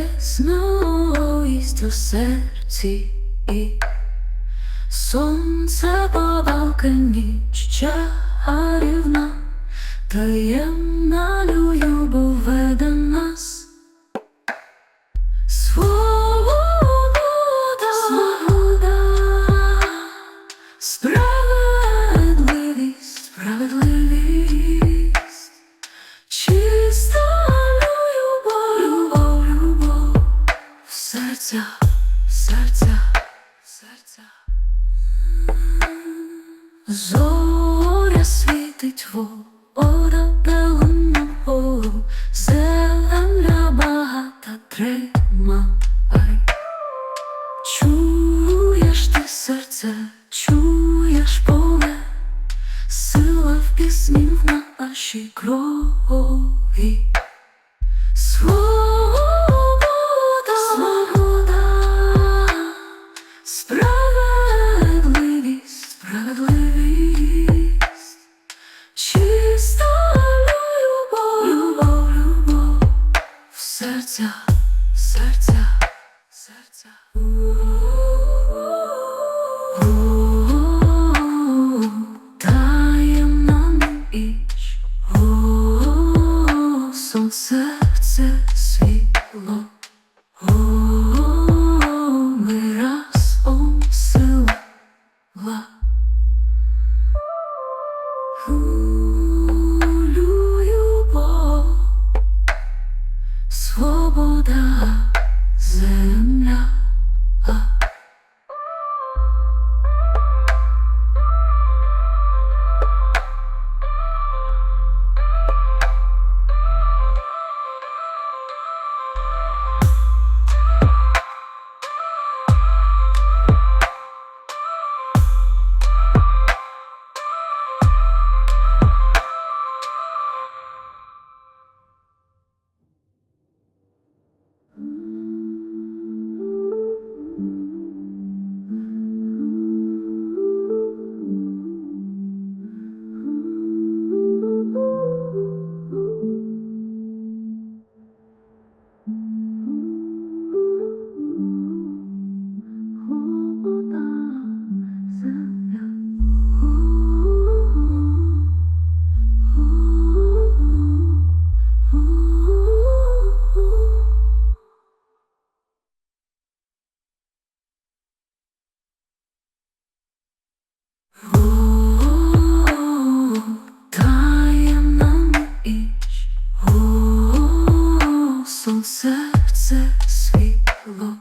ясність у серці і сонце побалка ніч чарівна, таємна любов. Зоря світить вода пелена вгору, земля багата тримай. Чуєш ти серце, чуєш поле, сила в пісні в нашій крові. Чиста любов, любов, любов, в серцях, свобода, земля. серце світло.